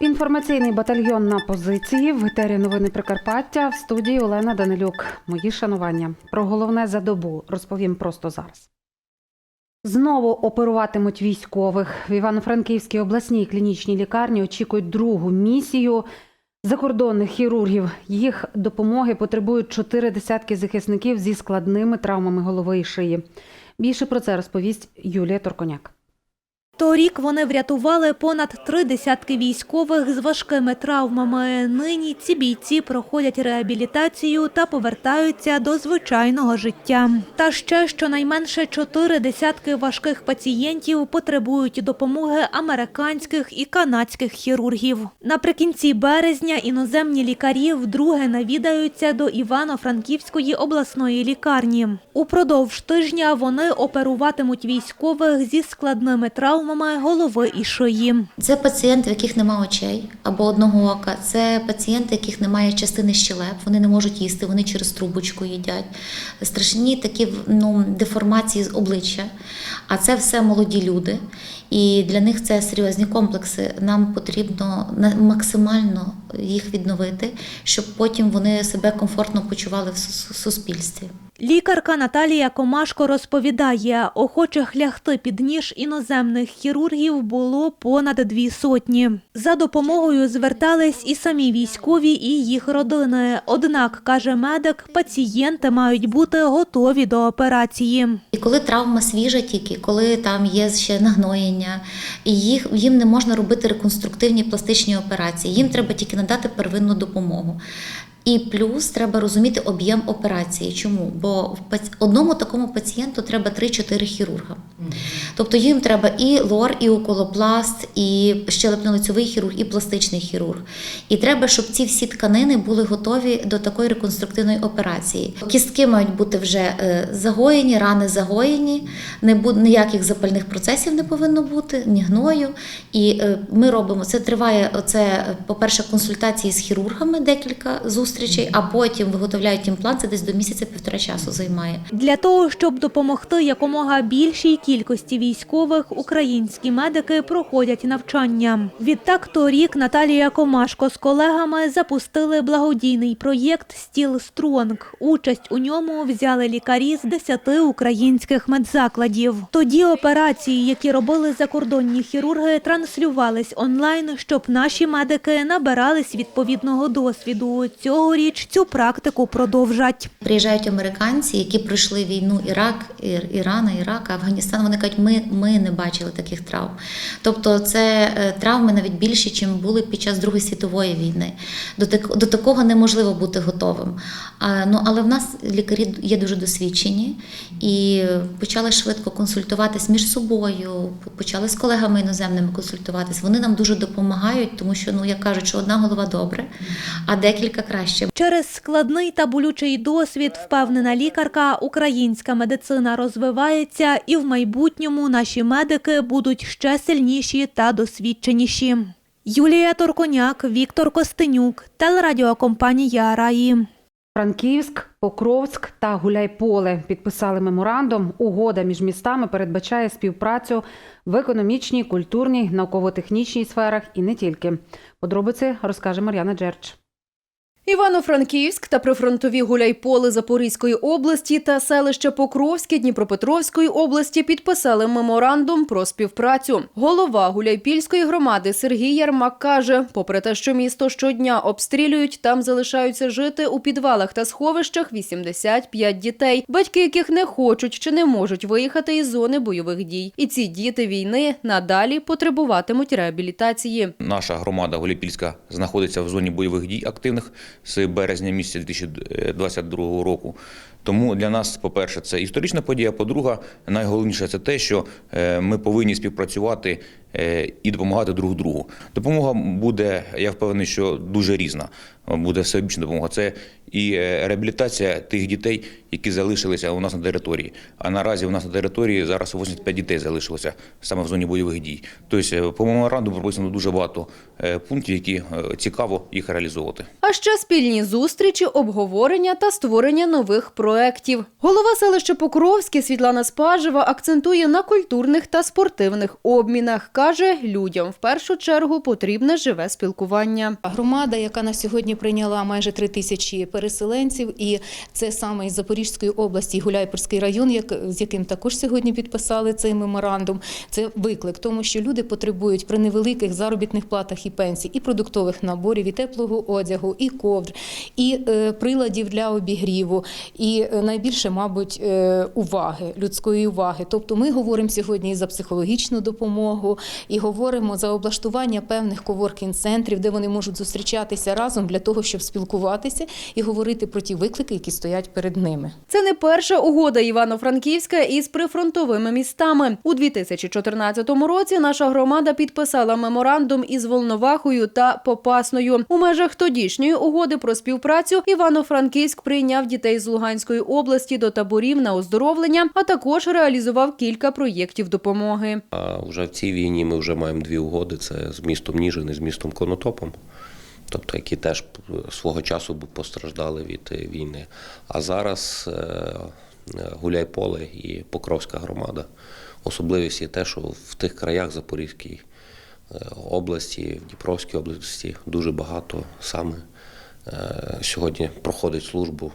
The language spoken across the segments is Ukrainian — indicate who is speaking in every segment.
Speaker 1: Інформаційний батальйон на позиції в етері новини Прикарпаття в студії Олена Данилюк. Мої шанування. Про головне за добу розповім просто зараз. Знову оперуватимуть військових в Івано-Франківській обласній клінічній лікарні. Очікують другу місію закордонних хірургів. Їх допомоги потребують чотири десятки захисників зі складними травмами голови і шиї. Більше про це розповість Юлія Торконяк.
Speaker 2: Торік вони врятували понад три десятки військових з важкими травмами. Нині ці бійці проходять реабілітацію та повертаються до звичайного життя. Та ще щонайменше чотири десятки важких пацієнтів потребують допомоги американських і канадських хірургів. Наприкінці березня іноземні лікарі вдруге навідаються до Івано-Франківської обласної лікарні. Упродовж тижня вони оперуватимуть військових зі складними травмами голови і шиї.
Speaker 3: Це пацієнти, в яких немає очей або одного ока. Це пацієнти, яких немає частини щелеп, вони не можуть їсти, вони через трубочку їдять. Страшні такі ну, деформації з обличчя. А це все молоді люди. І для них це серйозні комплекси. Нам потрібно максимально їх відновити, щоб потім вони себе комфортно почували в суспільстві.
Speaker 2: Лікарка Наталія Комашко розповідає, охочих лягти під ніж іноземних хірургів було понад дві сотні. За допомогою звертались і самі військові, і їх родини. Однак, каже медик, пацієнти мають бути готові до операції.
Speaker 3: І коли травма свіжа тільки, коли там є ще нагноєння, і їх, їм не можна робити реконструктивні пластичні операції, їм треба тільки надати первинну допомогу. І плюс треба розуміти об'єм операції. Чому? Бо в одному такому пацієнту треба 3-4 хірурга. Тобто їм треба і лор, і околопласт, і щелепно-лицьовий хірург, і пластичний хірург. І треба, щоб ці всі тканини були готові до такої реконструктивної операції. Кістки мають бути вже е, загоєні, рани загоєні, не буде ніяких запальних процесів не повинно бути, ні гною. І е, ми робимо це. Триває оце, е, по-перше, консультації з хірургами, декілька зустрічей, а потім виготовляють імплант. Це десь до місяця-півтора часу займає.
Speaker 2: Для того, щоб допомогти якомога більшій кількості військових, українські медики проходять навчання. Відтак торік Наталія Комашко з колегами запустили благодійний проєкт Стіл Стронг. Участь у ньому взяли лікарі з 10 українських медзакладів. Тоді операції, які робили закордонні хірурги, транслювались онлайн, щоб наші медики набирались відповідного досвіду. Цьогоріч цю практику продовжать.
Speaker 3: Приїжджають американці, які пройшли війну Ірак, Ір- Іран, Ірак, Афганістан. Вони кажуть, ми, ми не бачили таких травм. Тобто, це е, травми навіть більші, ніж були під час Другої світової війни. До, так, до такого неможливо бути готовим. А, ну, але в нас лікарі є дуже досвідчені і почали швидко консультуватись між собою, почали з колегами іноземними консультуватись. Вони нам дуже допомагають, тому що, ну як кажуть, що одна голова добре, а декілька краще.
Speaker 2: Через складний та болючий досвід, впевнена лікарка, українська медицина розвивається, і в майбутньому наші медики будуть ще сильніші та досвідченіші. Юлія Торконяк, Віктор Костенюк, телерадіокомпанія Раї.
Speaker 1: Франківськ, Покровськ та Гуляйполе підписали меморандум. Угода між містами передбачає співпрацю в економічній, культурній, науково-технічній сферах і не тільки. Подробиці розкаже Мар'яна Джерч.
Speaker 4: Івано-Франківськ та прифронтові гуляйполи Запорізької області та селище Покровське Дніпропетровської області підписали меморандум про співпрацю. Голова Гуляйпільської громади Сергій Ярмак каже: попри те, що місто щодня обстрілюють, там залишаються жити у підвалах та сховищах 85 дітей, батьки яких не хочуть чи не можуть виїхати із зони бойових дій. І ці діти війни надалі потребуватимуть реабілітації.
Speaker 5: Наша громада Голіпільська знаходиться в зоні бойових дій активних з березня місяця 2022 року. Тому для нас, по-перше, це історична подія. По-друге, найголовніше це те, що е, ми повинні співпрацювати і допомагати друг другу. Допомога буде, я впевнений, що дуже різна. Буде всеобічна допомога. Це і е, реабілітація тих дітей, які залишилися у нас на території. А наразі у нас на території зараз 85 дітей залишилося саме в зоні бойових дій. Тобто, е, по меморандуму прописано дуже багато е, пунктів, які е, цікаво їх реалізовувати.
Speaker 4: А ще спільні зустрічі, обговорення та створення нових проєктів. Голова селища Покровське Світлана Спажева акцентує на культурних та спортивних обмінах. Каже, людям в першу чергу потрібне живе спілкування.
Speaker 6: Громада, яка на сьогодні прийняла майже три тисячі переселенців, і це саме із Запорізької області, і район, як, з яким також сьогодні підписали цей меморандум. Це виклик, тому що люди потребують при невеликих заробітних платах і пенсій, і продуктових наборів, і теплого одягу, і ковдр, і е, приладів для обігріву, і е, найбільше, мабуть, е, уваги, людської уваги. Тобто, ми говоримо сьогодні і за психологічну допомогу, і говоримо за облаштування певних коворкінг-центрів, де вони можуть зустрічатися разом для того, щоб спілкуватися і говорити про ті виклики, які стоять перед ними.
Speaker 4: Це не перша угода Івано-Франківська із прифронтовими містами. У 2014 році наша громада підписала меморандум із Волновахою та Попасною. У межах тодішньої угоди про співпрацю Івано-Франківськ прийняв дітей з Луганської області до таборів на оздоровлення, а також реалізував кілька проєктів допомоги.
Speaker 7: А вже в цій війні ми вже маємо дві угоди: це з містом Ніжин і з містом Конотопом, тобто які теж свого часу постраждали від е, війни. А зараз е, е, Гуляйполе і Покровська громада. Особливість є те, що в тих краях Запорізькій області, в Дніпровській області дуже багато саме сьогодні проходить службу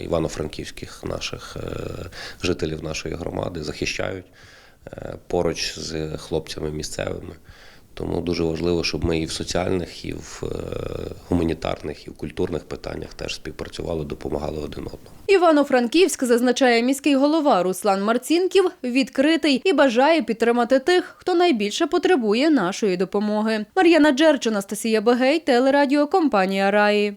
Speaker 7: івано-франківських наших жителів нашої громади, захищають поруч з хлопцями місцевими. Тому дуже важливо, щоб ми і в соціальних, і в е, гуманітарних, і в культурних питаннях теж співпрацювали, допомагали один одному.
Speaker 4: Івано-Франківськ, зазначає міський голова Руслан Марцінків, відкритий і бажає підтримати тих, хто найбільше потребує нашої допомоги. Мар'яна Джерч, Анастасія Бегей, телерадіокомпанія Раї.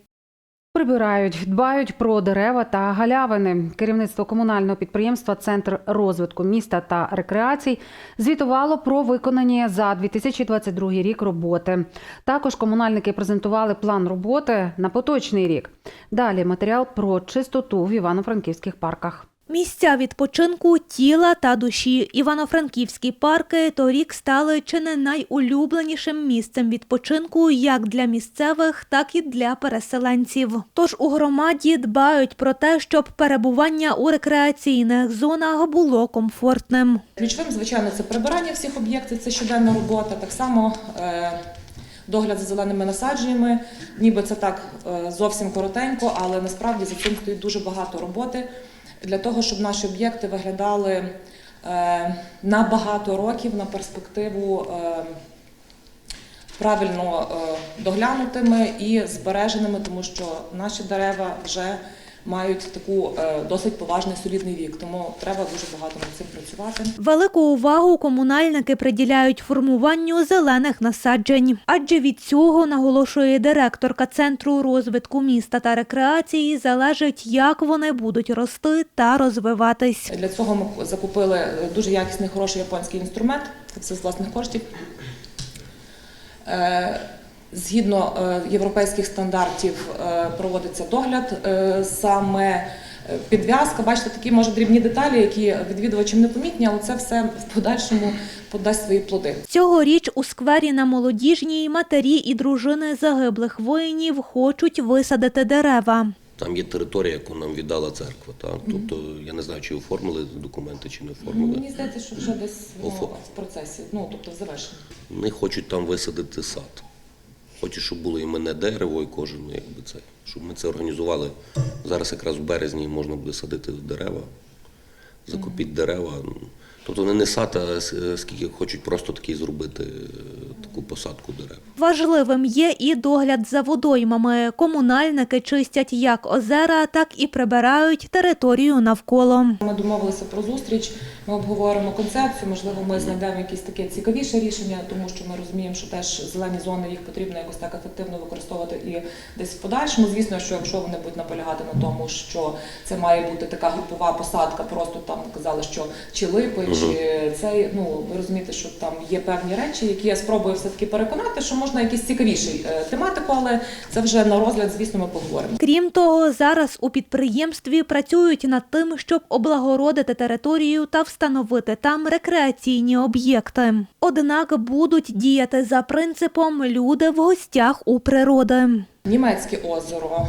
Speaker 1: Прибирають, дбають про дерева та галявини. Керівництво комунального підприємства Центр розвитку міста та рекреацій звітувало про виконані за 2022 рік роботи. Також комунальники презентували план роботи на поточний рік. Далі матеріал про чистоту в івано-франківських парках.
Speaker 2: Місця відпочинку тіла та душі. Івано-Франківські парки торік стали чи не найулюбленішим місцем відпочинку як для місцевих, так і для переселенців. Тож у громаді дбають про те, щоб перебування у рекреаційних зонах було комфортним.
Speaker 8: Ключовим, звичайно, це прибирання всіх об'єктів, це щоденна робота. Так само е, догляд за зеленими насадженнями. Ніби це так е, зовсім коротенько, але насправді за цим стоїть дуже багато роботи для того, щоб наші об'єкти виглядали е, на багато років на перспективу. Е, Правильно е, доглянутими і збереженими, тому що наші дерева вже мають таку е, досить поважний солідний вік, тому треба дуже багато над цим працювати.
Speaker 2: Велику увагу комунальники приділяють формуванню зелених насаджень, адже від цього наголошує директорка центру розвитку міста та рекреації залежить, як вони будуть рости та розвиватись.
Speaker 8: Для цього ми закупили е, дуже якісний хороший японський інструмент, це з власних коштів. Згідно е, європейських стандартів е, проводиться догляд, е, саме підв'язка. Бачите, такі може дрібні деталі, які відвідувачам не помітні, але це все в подальшому подасть свої плоди.
Speaker 2: Цьогоріч у сквері на молодіжній матері і дружини загиблих воїнів хочуть висадити дерева.
Speaker 7: Там є територія, яку нам віддала церква. Так? Тобто я не знаю, чи оформили документи, чи не оформили.
Speaker 8: Мені здається, що вже десь ну, в процесі, ну тобто в завершенні.
Speaker 7: Вони хочуть там висадити сад. Хочуть, щоб було і мене дерево і кожен, ну, якби це. Щоб ми це організували. Зараз якраз в березні можна буде садити дерева, закупіть дерева. Тобто вони не сад, а скільки хочуть просто такий зробити е, таку посадку дерев.
Speaker 2: Важливим є і догляд за водоймами. Комунальники чистять як озера, так і прибирають територію навколо.
Speaker 8: Ми домовилися про зустріч Ми обговоримо концепцію, можливо, ми знайдемо якісь таке цікавіше рішення, тому що ми розуміємо, що теж зелені зони їх потрібно якось так ефективно використовувати і десь в подальшому. Звісно, що якщо вони будуть наполягати на тому, що це має бути така групова посадка, просто там казали, що чи липи, чи цей, ну ви розумієте, що там є певні речі, які я спробую все таки переконати, що можна якісь цікавіші е, тематику, але це вже на розгляд, звісно, ми поговоримо.
Speaker 2: Крім того, зараз у підприємстві працюють над тим, щоб облагородити територію та встановити там рекреаційні об'єкти. Однак будуть діяти за принципом люди в гостях у природи.
Speaker 8: Німецьке озеро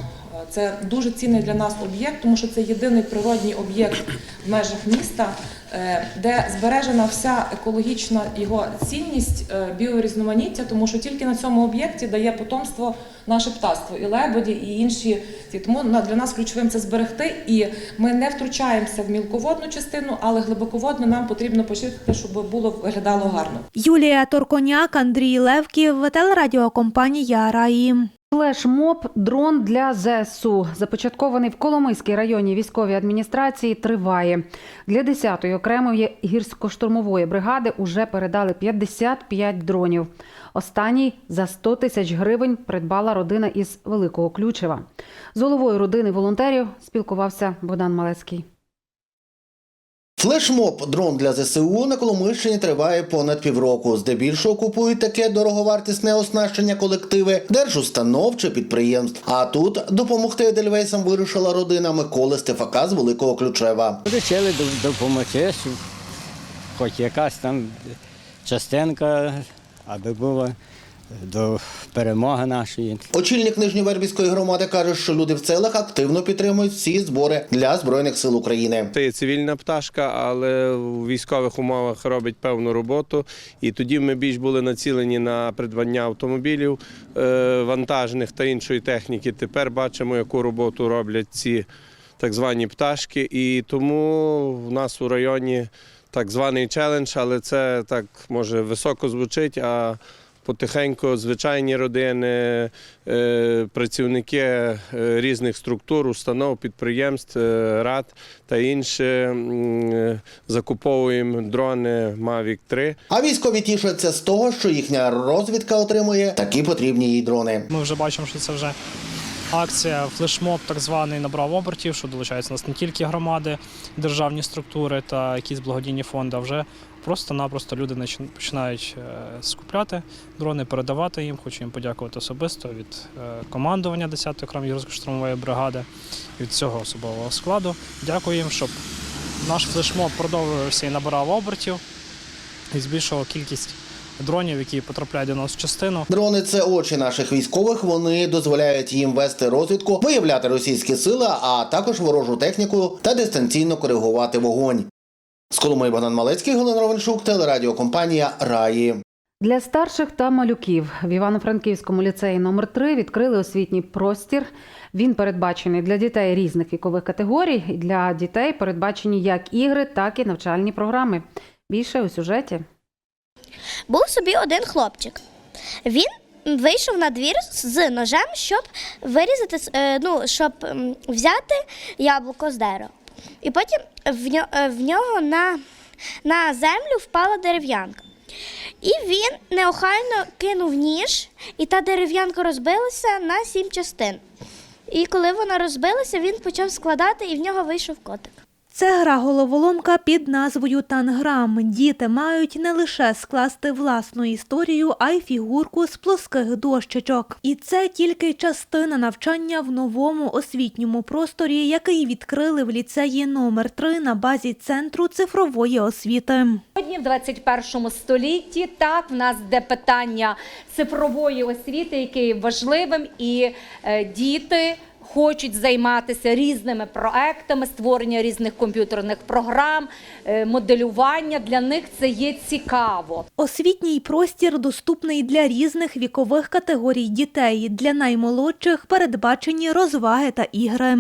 Speaker 8: це дуже цінний для нас об'єкт, тому що це єдиний природній об'єкт в межах міста, е, де збережена вся екологічна його цінність, е, біорізноманіття, тому що тільки на цьому об'єкті дає потомство наше птаство, і лебеді, і інші. Тому для нас ключовим це зберегти, і ми не втручаємося в мілководну частину, але глибоководну нам потрібно почистити, щоб було виглядало гарно.
Speaker 2: Юлія Торконяк, Андрій Левків, телерадіокомпанія Раї.
Speaker 1: Флешмоб дрон для ЗСУ, започаткований в Коломийській районній військовій адміністрації, триває. Для 10-ї окремої гірсько-штурмової бригади уже передали 55 дронів. Останній за 100 тисяч гривень придбала родина із Великого Ключева. З головою родини волонтерів спілкувався Богдан Малецький.
Speaker 9: Флешмоб дрон для ЗСУ на Коломийщині триває понад півроку. Здебільшого купують таке дороговартісне оснащення колективи держустанов чи підприємств. А тут допомогти Едельвейсам вирішила родина Миколи Стефака з Великого Ключева.
Speaker 10: Вирішили до- допомогти, хоч якась там частинка, аби була до перемоги нашої.
Speaker 9: Очільник Нижньовербівської громади каже, що люди в селах активно підтримують всі збори для збройних сил України.
Speaker 11: Це є цивільна пташка, але в військових умовах робить певну роботу. І тоді ми більш були націлені на придбання автомобілів е, вантажних та іншої техніки. Тепер бачимо, яку роботу роблять ці так звані пташки. І тому в нас у районі так званий челендж, але це так може високо звучить. а Потихеньку звичайні родини, е, працівники е, різних структур, установ, підприємств, е, рад та інше закуповуємо дрони Mavic 3.
Speaker 9: А військові тішаться з того, що їхня розвідка отримує такі потрібні їй дрони.
Speaker 12: Ми вже бачимо, що це вже акція, флешмоб так званий набрав обертів, що долучаються нас не тільки громади, державні структури та якісь благодійні фонди, а вже просто-напросто люди починають е, скупляти дрони, передавати їм. Хочу їм подякувати особисто від е, командування 10-ї окремої гірсько-штурмової бригади, від цього особового складу. Дякую їм, щоб наш флешмоб продовжувався і набирав обертів і збільшував кількість дронів, які потрапляють до нас в частину.
Speaker 9: Дрони це очі наших військових. Вони дозволяють їм вести розвідку, виявляти російські сили, а також ворожу техніку та дистанційно коригувати вогонь. З Коломиї Богдан Малецький, Галина Ровеншук, телерадіокомпанія Раї.
Speaker 1: Для старших та малюків в Івано-Франківському ліцеї номер 3 відкрили освітній простір. Він передбачений для дітей різних вікових категорій. Для дітей передбачені як ігри, так і навчальні програми. Більше у сюжеті.
Speaker 13: Був собі один хлопчик. Він вийшов на двір з ножем, щоб вирізати, е, ну, щоб взяти яблуко з дерева. І потім нього, в нього на, на землю впала дерев'янка. І він неохайно кинув ніж, і та дерев'янка розбилася на сім частин. І коли вона розбилася, він почав складати, і в нього вийшов котик.
Speaker 2: Це гра головоломка під назвою Танграм. Діти мають не лише скласти власну історію, а й фігурку з плоских дощечок. І це тільки частина навчання в новому освітньому просторі, який відкрили в ліцеї номер 3 на базі центру цифрової освіти.
Speaker 14: Сьогодні в 21 столітті так в нас де питання цифрової освіти, яке є важливим, і е, діти хочуть займатися різними проектами, створення різних комп'ютерних програм, е, моделювання. Для них це є цікаво.
Speaker 2: Освітній простір доступний для різних вікових категорій дітей. Для наймолодших передбачені розваги та ігри.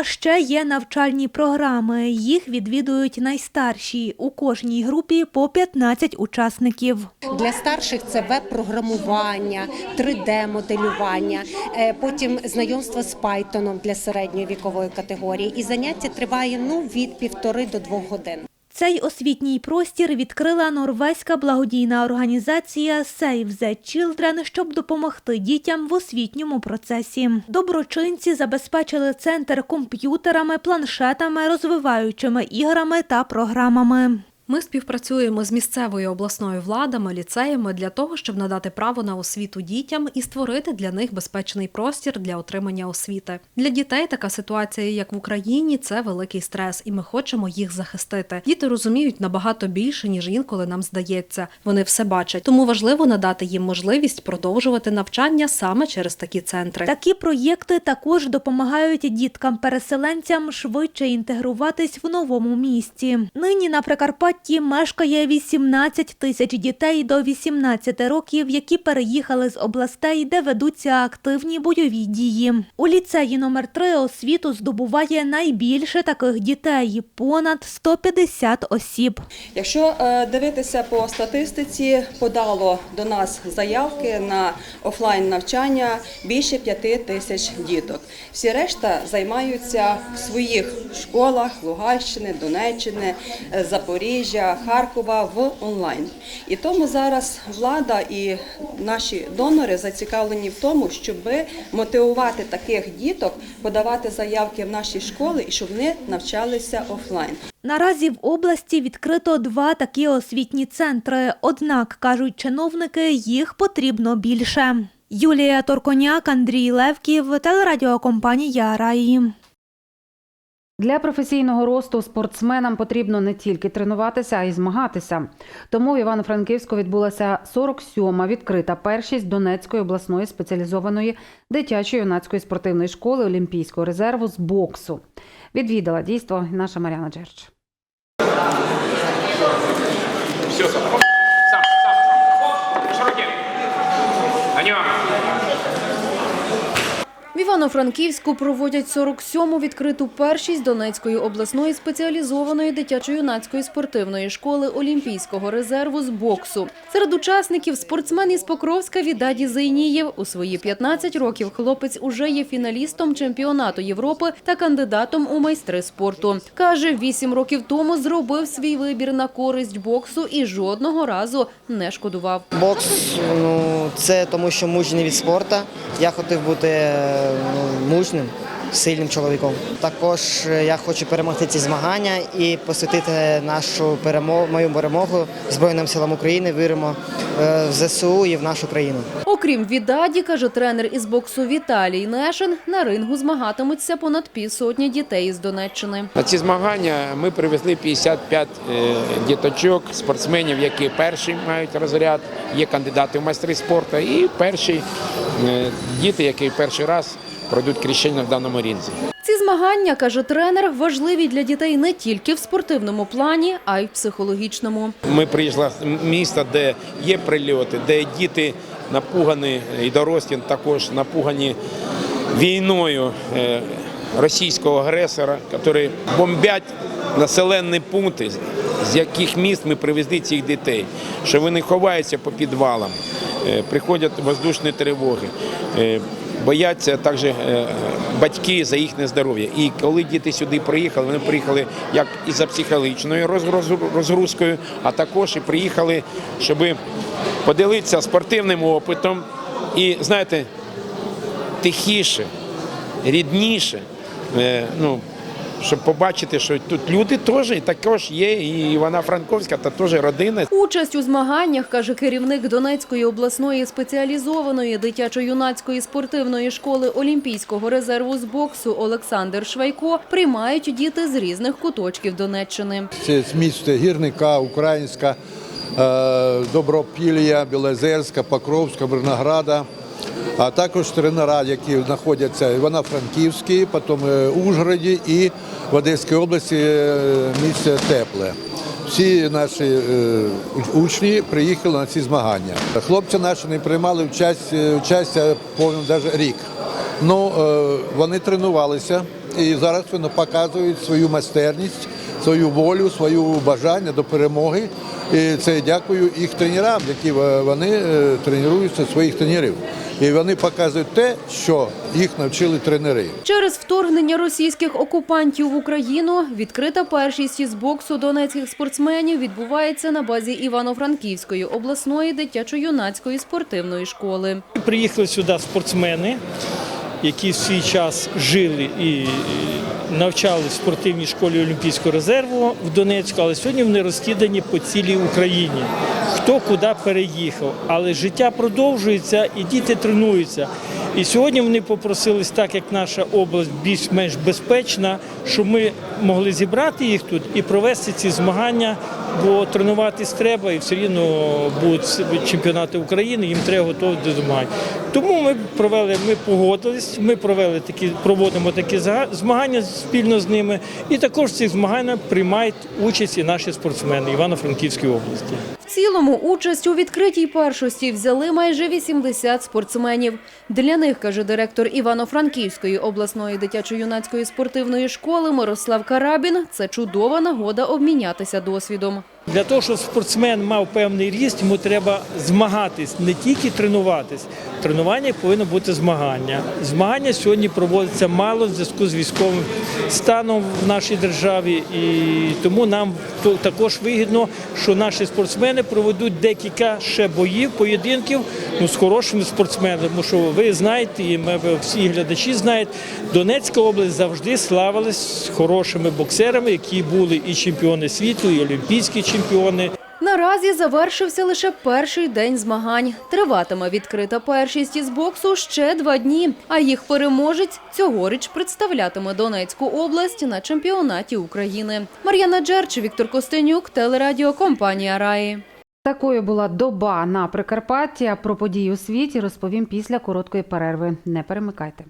Speaker 2: А ще є навчальні програми. Їх відвідують найстарші. У кожній групі по 15 учасників.
Speaker 15: Для старших це веб-програмування, 3D-моделювання, е, потім знайомство з Python для середньої вікової категорії. І заняття триває ну від півтори до двох годин.
Speaker 2: Цей освітній простір відкрила норвезька благодійна організація Save the Children, щоб допомогти дітям в освітньому процесі. Доброчинці забезпечили центр комп'ютерами, планшетами, розвиваючими іграми та програмами.
Speaker 16: Ми співпрацюємо з місцевою обласною владами, ліцеями для того, щоб надати право на освіту дітям і створити для них безпечний простір для отримання освіти. Для дітей така ситуація, як в Україні, це великий стрес, і ми хочемо їх захистити. Діти розуміють набагато більше, ніж інколи нам здається. Вони все бачать. Тому важливо надати їм можливість продовжувати навчання саме через такі центри.
Speaker 2: Такі проєкти також допомагають діткам-переселенцям швидше інтегруватись в новому місті. Нині на Прикарпатті мешкає 18 тисяч дітей до 18 років, які переїхали з областей, де ведуться активні бойові дії. У ліцеї номер 3 освіту здобуває найбільше таких дітей понад 150 осіб.
Speaker 6: Якщо е, дивитися по статистиці, подало до нас заявки на офлайн навчання більше п'яти тисяч діток. Всі решта займаються в своїх школах Луганщини, Донеччини, е, Запоріжжя, Харкова в онлайн. І тому зараз влада і наші донори зацікавлені в тому, щоб мотивувати таких діток подавати заявки в наші школи і щоб вони навчалися офлайн.
Speaker 2: Наразі в області відкрито два такі освітні центри. Однак, кажуть чиновники, їх потрібно більше. Юлія Торконяк, Андрій Левків, телерадіокомпанія Раї.
Speaker 1: Для професійного росту спортсменам потрібно не тільки тренуватися, а й змагатися. Тому в Івано-Франківську відбулася 47-ма відкрита першість Донецької обласної спеціалізованої дитячої юнацької спортивної школи Олімпійського резерву з боксу. Відвідала дійство наша Мар'яна Джерч.
Speaker 17: Все, сам, сам, сам. Широкі. На нього.
Speaker 4: В Івано-Франківську проводять 47-му відкриту першість Донецької обласної спеціалізованої дитячо-юнацької спортивної школи Олімпійського резерву з боксу. Серед учасників спортсмен із Покровська Відаді Зайнієв. У свої 15 років хлопець уже є фіналістом чемпіонату Європи та кандидатом у майстри спорту. Каже, 8 років тому зробив свій вибір на користь боксу і жодного разу не шкодував.
Speaker 18: Бокс ну це тому, що мужній від спорту. Я хотів бути е, мужним, сильним чоловіком. Також е, я хочу перемогти ці змагання і посвятити нашу перемогу, мою перемогу Збройним силам України. Віримо е, в ЗСУ і в нашу країну.
Speaker 4: Окрім Відаді, каже тренер із боксу Віталій Нешин, на рингу змагатимуться понад півсотні дітей із Донеччини.
Speaker 17: На ці змагання ми привезли 55 е, діточок, спортсменів, які перші мають розряд, є кандидати в майстри спорту, і перші діти, які перший раз пройдуть крещення в даному рінзі.
Speaker 4: Ці змагання, каже тренер, важливі для дітей не тільки в спортивному плані, а й в психологічному.
Speaker 17: Ми приїхали з міста, де є прильоти, де діти напугані, і дорослі також напугані війною е, російського агресора, які бомблять населені пункти, з яких міст ми привезли цих дітей, що вони ховаються по підвалам, е, приходять воздушні тривоги. Бояться також е, батьки за їхнє здоров'я. І коли діти сюди приїхали, вони приїхали як і за психологічною розгрузкою, а також і приїхали, щоб поділитися спортивним опитом і, знаєте, тихіше, рідніше. е, Ну, щоб побачити, що тут люди теж і також є, і Івана Франковська, та теж родина.
Speaker 4: Участь у змаганнях, каже керівник Донецької обласної спеціалізованої дитячо-юнацької спортивної школи Олімпійського резерву з боксу Олександр Швайко, приймають діти з різних куточків Донеччини.
Speaker 9: Це з міст Гірника, Українська, е, Добропілля, Білозерська, Покровська, Мирнограда, а також тренера, які знаходяться в Івано-Франківській, потім е, Ужгороді і в Одеській області е, місце Тепле. Всі наші е, учні приїхали на ці змагання. Хлопці наші не приймали участь, участь повний навіть рік. Ну, вони тренувалися
Speaker 19: і зараз вони показують свою майстерність, свою волю, свою бажання до перемоги. І це дякую їх тренерам, які вони тренуються своїх тренерів. І вони показують те, що їх навчили тренери.
Speaker 4: Через вторгнення російських окупантів в Україну відкрита першість із боксу донецьких спортсменів відбувається на базі Івано-Франківської обласної дитячо-юнацької спортивної школи.
Speaker 20: Приїхали сюди спортсмени, які в свій час жили і навчались в спортивній школі Олімпійського резерву в Донецьку, але сьогодні вони розкидані по цілій Україні. Хто куди переїхав. Але життя продовжується і діти тренуються. І сьогодні вони попросились, так як наша область більш-менш безпечна, щоб ми могли зібрати їх тут і провести ці змагання, бо тренуватись треба і все рівно будуть чемпіонати України, їм треба готувати до змагань. Тому ми провели, ми погодились, ми провели такі, проводимо такі змагання спільно з ними. І також в цих змаганнях приймають участь і наші спортсмени Івано-Франківської області.
Speaker 4: Цілому участь у відкритій першості взяли майже 80 спортсменів. Для них, каже директор Івано-Франківської обласної дитячо-юнацької спортивної школи Мирослав Карабін, це чудова нагода обмінятися досвідом.
Speaker 20: Для того, щоб спортсмен мав певний ріст, йому треба змагатись, не тільки тренуватись. Тренування повинно бути змагання. Змагання сьогодні проводяться мало в зв'язку з військовим станом в нашій державі, і тому нам також вигідно, що наші спортсмени проведуть декілька ще боїв, поєдинків ну, з хорошими спортсменами. Тому що ви знаєте, і ми всі глядачі знають, Донецька область завжди славилась хорошими боксерами, які були і чемпіони світу, і олімпійські чемпіони.
Speaker 4: Наразі завершився лише перший день змагань. Триватиме відкрита першість із боксу ще два дні. А їх переможець цьогоріч представлятиме Донецьку область на чемпіонаті України. Мар'яна Джерч, Віктор Костенюк, телерадіокомпанія Раї.
Speaker 1: Такою була доба на Прикарпатті. А Про події у світі розповім після короткої перерви. Не перемикайте.